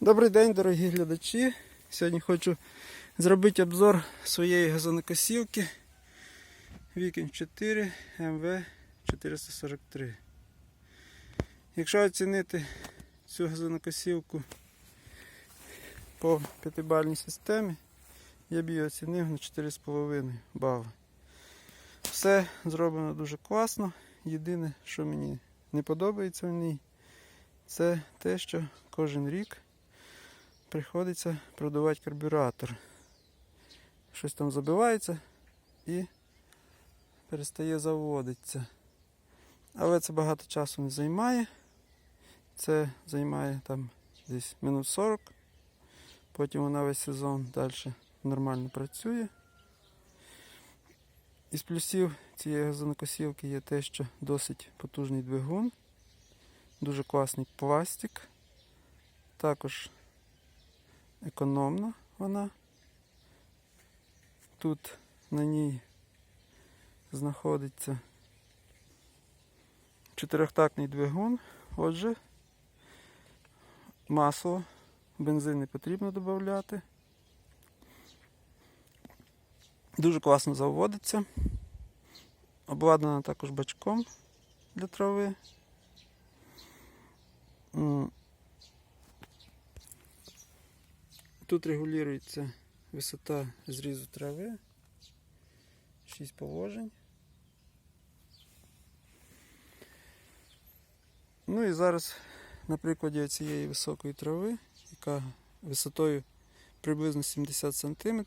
Добрий день, дорогі глядачі. Сьогодні хочу зробити обзор своєї газонокосілки Вікінг 4 МВ 443. Якщо оцінити цю газонокосілку по п'ятибальній системі, я б її оцінив на 4,5 бали. Все зроблено дуже класно. Єдине, що мені не подобається в ній, це те, що кожен рік приходиться продавати карбюратор. Щось там забивається і перестає заводитися. Але це багато часу не займає. Це займає там десь минут 40. Потім вона весь сезон далі нормально працює. Із плюсів цієї газонокосілки є те, що досить потужний двигун, дуже класний пластик. Також економна вона. Тут на ній знаходиться чотирьохтактний двигун. Отже, масло, бензин не потрібно додати. Дуже класно заводиться. Обладнана також бачком для трави. Тут регулюється висота зрізу трави. 6 положень. Ну і зараз на прикладі цієї високої трави, яка висотою приблизно 70 см,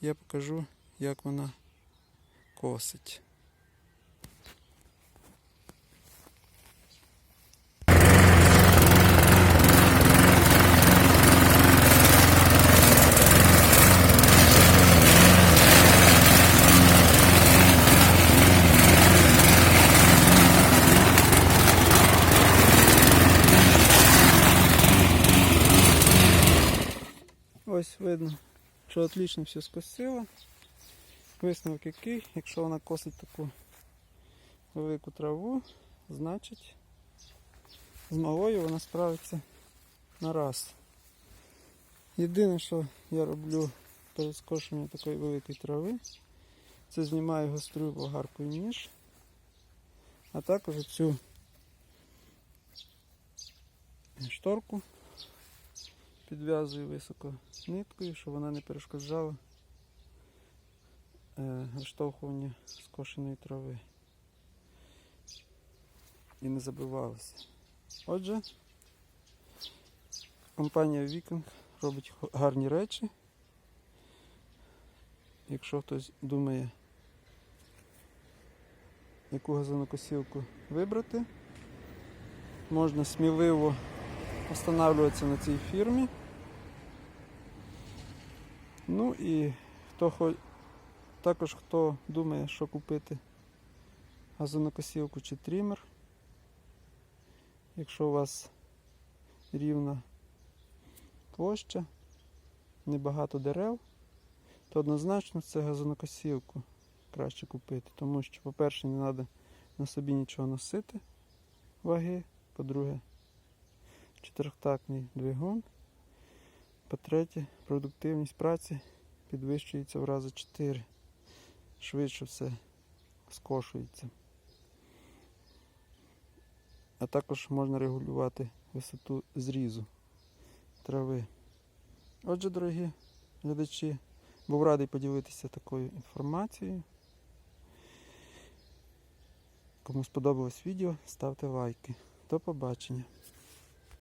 я покажу, як вона косить. Ось видно, що отлично все скосило. Висновок який, якщо вона косить таку велику траву, значить з малою вона справиться на раз. Єдине, що я роблю перед скошенням такої великої трави, це знімаю гостру болгаркою ніж, а також цю шторку підв'язую високо ниткою, щоб вона не перешкоджала е, розштовхування скошеної трави і не забивалася. Отже, компанія Viking робить гарні речі. Якщо хтось думає, яку газонокосілку вибрати, можна сміливо встановлюватися на цій фірмі. Ну і хто також хто думає, що купити газонокосілку чи трімер. Якщо у вас рівна площа, небагато дерев, то однозначно це газонокосілку краще купити. Тому що, по-перше, не треба на собі нічого носити ваги, по-друге, чотирьохтактний двигун. По-третє, продуктивність праці підвищується в рази 4. Швидше все скошується. А також можна регулювати висоту зрізу трави. Отже, дорогі глядачі, був радий поділитися такою інформацією. Кому сподобалось відео, ставте лайки. До побачення.